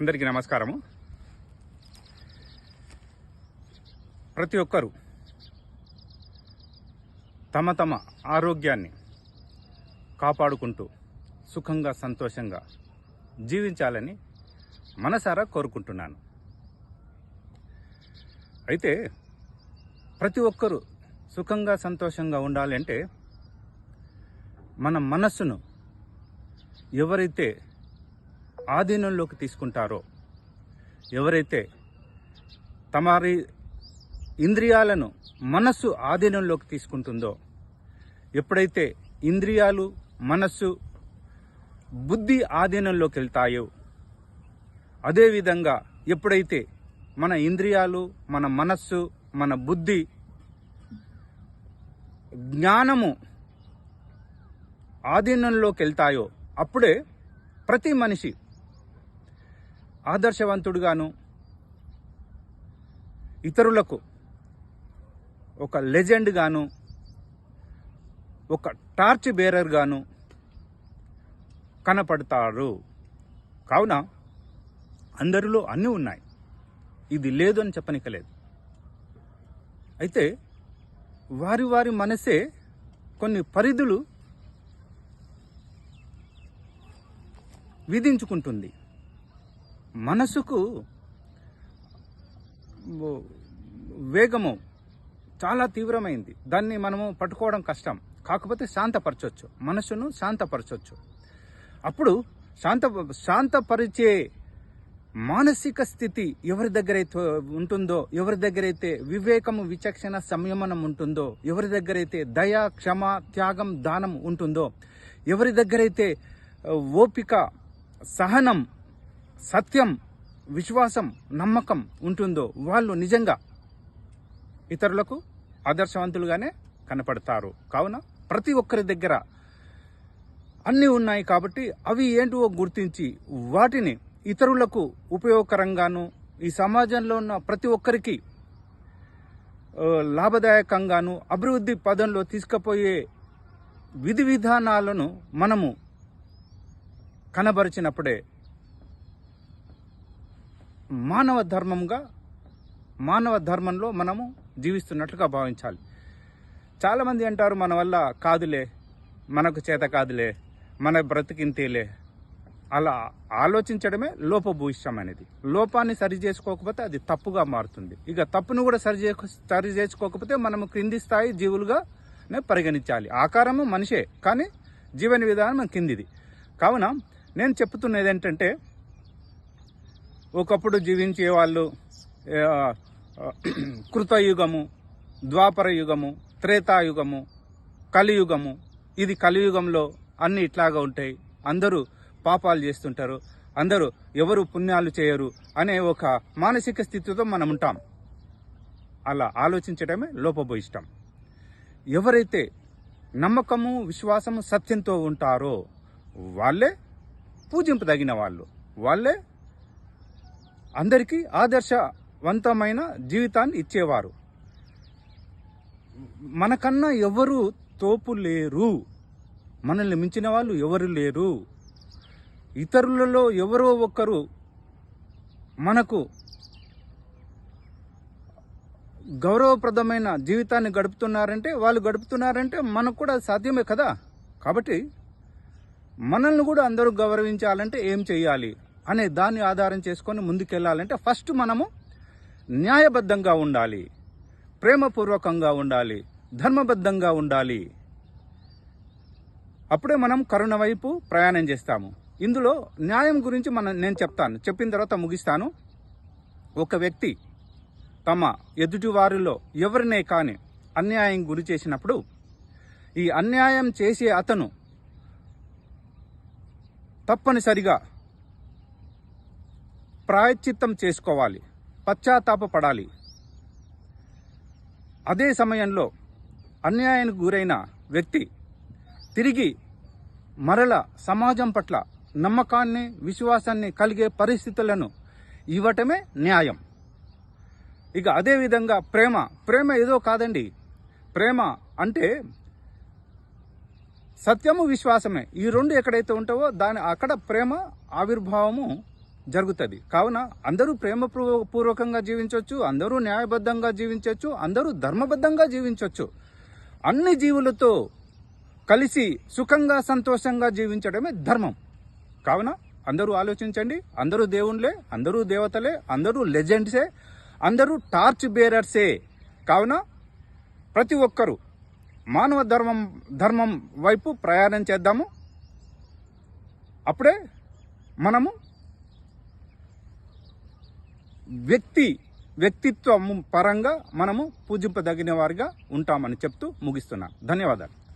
అందరికీ నమస్కారము. ప్రతి ఒక్కరూ తమ తమ ఆరోగ్యాన్ని కాపాడుకుంటూ సుఖంగా సంతోషంగా జీవించాలని మనసారా కోరుకుంటున్నాను. అయితే ప్రతి ఒక్కరూ సుఖంగా సంతోషంగా ఉండాలి అంటే మన మనస్సును ఎవరైతే ఆధీనంలోకి తీసుకుంటారో? ఎవరైతే తమరి ఇంద్రియాలను మనస్సు ఆధీనంలోకి తీసుకుంటుందో ఎప్పుడైతే ఇంద్రియాలు మనస్సు బుద్ధి ఆధీనంలోకి వెళ్తాయో అదేవిధంగా ఎప్పుడైతే మన ఇంద్రియాలు మన మనస్సు మన బుద్ధి జ్ఞానము ఆధీనంలోకి వెళ్తాయో అప్పుడే ప్రతి మనిషి ఆదర్శవంతుడుగాను ఇతరులకు ఒక లెజెండ్ గాను ఒక టార్చ్ బేరర్ గాను కనపడతారు. కావున అందరిలో అన్నీ ఉన్నాయి. ఇది లేదు అని చెప్పనికలేదు. అయితే వారి వారి మనసే కొన్ని పరిధులు విధించుకుంటుంది. మనసుకు వేగము చాలా తీవ్రమైంది. దాన్ని మనము పట్టుకోవడం కష్టం. కాకపోతే శాంతపరచవచ్చు మనసును శాంతపరచవచ్చు అప్పుడు శాంత శాంతపరిచే మానసిక స్థితి ఎవరి దగ్గరైతే ఉంటుందో ఎవరి దగ్గరైతే వివేకము విచక్షణ సంయమనం ఉంటుందో ఎవరి దగ్గరైతే దయ క్షమ త్యాగం దానం ఉంటుందో ఎవరి దగ్గరైతే అయితే ఓపిక సహనం సత్యం విశ్వాసం నమ్మకం ఉంటుందో వాళ్ళు నిజంగా ఇతరులకు ఆదర్శవంతులుగానే కనపడతారు. కావున ప్రతి ఒక్కరి దగ్గర అన్నీ ఉన్నాయి కాబట్టి అవి ఏంటో గుర్తించి వాటిని ఇతరులకు ఉపయోగకరంగాను ఈ సమాజంలో ఉన్న ప్రతి ఒక్కరికి లాభదాయకంగాను అభివృద్ధి పదంలో తీసుకుపోయే విధి విధానాలను మనము కనబరిచినప్పుడే మానవ ధర్మంగా మానవ ధర్మంలో మనము జీవిస్తున్నట్లుగా భావించాలి. చాలామంది అంటారు మన వల్ల కాదులే మనకు చేత కాదులే మన బ్రతికింతేలే. అలా ఆలోచించడమే లోపభూయిష్టం అనేది. లోపాన్ని సరి చేసుకోకపోతే అది తప్పుగా మారుతుంది. ఇక తప్పును కూడా సరి చే సరి చేసుకోకపోతే మనము క్రింది స్థాయి జీవులుగానే పరిగణించాలి. ఆకారము మనిషే కానీ జీవన విధానం కిందిది కావున నేను చెప్తున్నది ఏంటంటే ఒకప్పుడు జీవించే వాళ్ళు కృతయుగము ద్వాపర యుగము త్రేతాయుగము కలియుగము. ఇది కలియుగంలో అన్ని ఇట్లాగా ఉంటాయి. అందరూ పాపాలు చేస్తుంటారు. అందరూ ఎవరు పుణ్యాలు చేయరు అనే ఒక మానసిక స్థితితో మనం ఉంటాం. అలా ఆలోచించడమే లోపభూయిష్టం. ఎవరైతే నమ్మకము విశ్వాసము సత్యంతో ఉంటారో వాళ్ళే పూజింపదగిన వాళ్ళు. వాళ్ళే అందరికీ ఆదర్శవంతమైన జీవితాన్ని ఇచ్చేవారు. మనకన్నా ఎవరు తోపు లేరు. మనల్ని మించిన వాళ్ళు ఎవరు లేరు. ఇతరులలో ఎవరో ఒకరు మనకు గౌరవప్రదమైన జీవితాన్ని గడుపుతున్నారంటే వాళ్ళు గడుపుతున్నారంటే మనకు కూడా సాధ్యమే కదా. కాబట్టి మనల్ని కూడా అందరూ గౌరవించాలంటే ఏం చేయాలి? అనే దాన్ని ఆధారం చేసుకొని ముందుకెళ్ళాలంటే ఫస్ట్ మనము న్యాయబద్ధంగా ఉండాలి ప్రేమపూర్వకంగా ఉండాలి ధర్మబద్ధంగా ఉండాలి. అప్పుడే మనం కరుణ వైపు ప్రయాణం చేస్తాము. ఇందులో న్యాయం గురించి మనం నేను చెప్తాను. చెప్పిన తర్వాత ముగిస్తాను. ఒక వ్యక్తి తమ ఎదుటివారిలో ఎవరినే కాని అన్యాయం గురి చేసినప్పుడు ఈ అన్యాయం చేసే అతను తప్పనిసరిగా ప్రాయశ్చిత్తం చేసుకోవాలి పశ్చాత్తాప పడాలి అదే సమయంలో అన్యాయానికి గురైన వ్యక్తి తిరిగి మరల సమాజం పట్ల నమ్మకాన్ని విశ్వాసాన్ని కలిగే పరిస్థితులను ఇవ్వటమే న్యాయం. ఇక అదేవిధంగా ప్రేమ ప్రేమ ఏదో కాదండి. ప్రేమ అంటే సత్యము విశ్వాసమే. ఈ రెండు ఎక్కడైతే ఉంటావో దాని అక్కడ ప్రేమ ఆవిర్భావము జరుగుతుంది. కావున అందరూ ప్రేమ పూర్వకంగా జీవించవచ్చు అందరూ న్యాయబద్ధంగా జీవించవచ్చు అందరూ ధర్మబద్ధంగా జీవించవచ్చు అన్ని జీవులతో కలిసి సుఖంగా సంతోషంగా జీవించడమే ధర్మం. కావున అందరూ ఆలోచించండి. అందరూ దేవుళ్ళే అందరూ దేవతలే అందరూ లెజెండ్సే అందరూ టార్చ్ బేరర్సే. కావున ప్రతి ఒక్కరూ మానవ ధర్మం ధర్మం వైపు ప్రయాణం చేద్దాము. అప్పుడే మనము వ్యక్తి వ్యక్తిత్వం పరంగా మనము పూజింపదగిన వారిగా ఉంటామని చెప్తూ ముగిస్తున్నాను ధన్యవాదాలు.